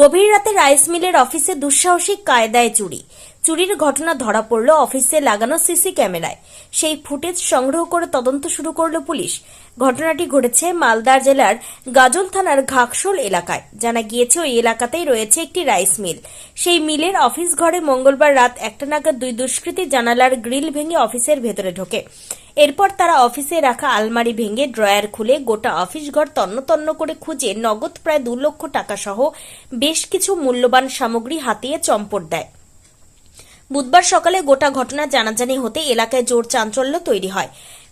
গভীর রাতে রাইস মিলের অফিসে দুঃসাহসিক কায়দায় চুরি। চুরির ঘটনা ধরা পড়ল অফিসে লাগানো সিসি ক্যামেরায়। সেই ফুটেজ সংগ্রহ করে তদন্ত শুরু করল পুলিশ। ঘটনাটি ঘটেছে মালদা জেলার গাজল থানার ঘাকশোল এলাকায়। জানা গিয়েছে, ওই এলাকাতেই রয়েছে একটি রাইস মিল। সেই মিলের অফিস ঘরে মঙ্গলবার রাত একটা নাগাদ দুই দুষ্কৃতী জানালার গ্রিল ভেঙে অফিসের ভেতরে ঢোকে। এরপর তারা অফিসে রাখা আলমারি ভেঙে ড্রয়ার খুলে গোটা অফিস ঘর তন্ন তন্ন করে খুঁজে নগদ প্রায় দু লক্ষ টাকা সহ বেশ কিছু মূল্যবান সামগ্রী হাতিয়ে চম্পট দেয়। বুধবার সকালে গোটা ঘটনা জানাজানি হতে এলাকায় জোর চাঞ্চল্য তৈরি হয়।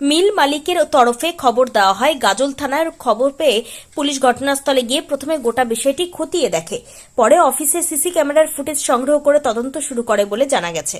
মিল মালিকের তরফে খবর দেওয়া হয়, গাজল থানার খবর পেয়ে পুলিশ ঘটনাস্থলে গিয়ে প্রথমে গোটা বিষয়টি খতিয়ে দেখে, পরে অফিসে সিসি ক্যামেরার ফুটেজ সংগ্রহ করে তদন্ত শুরু করে বলে জানা গেছে।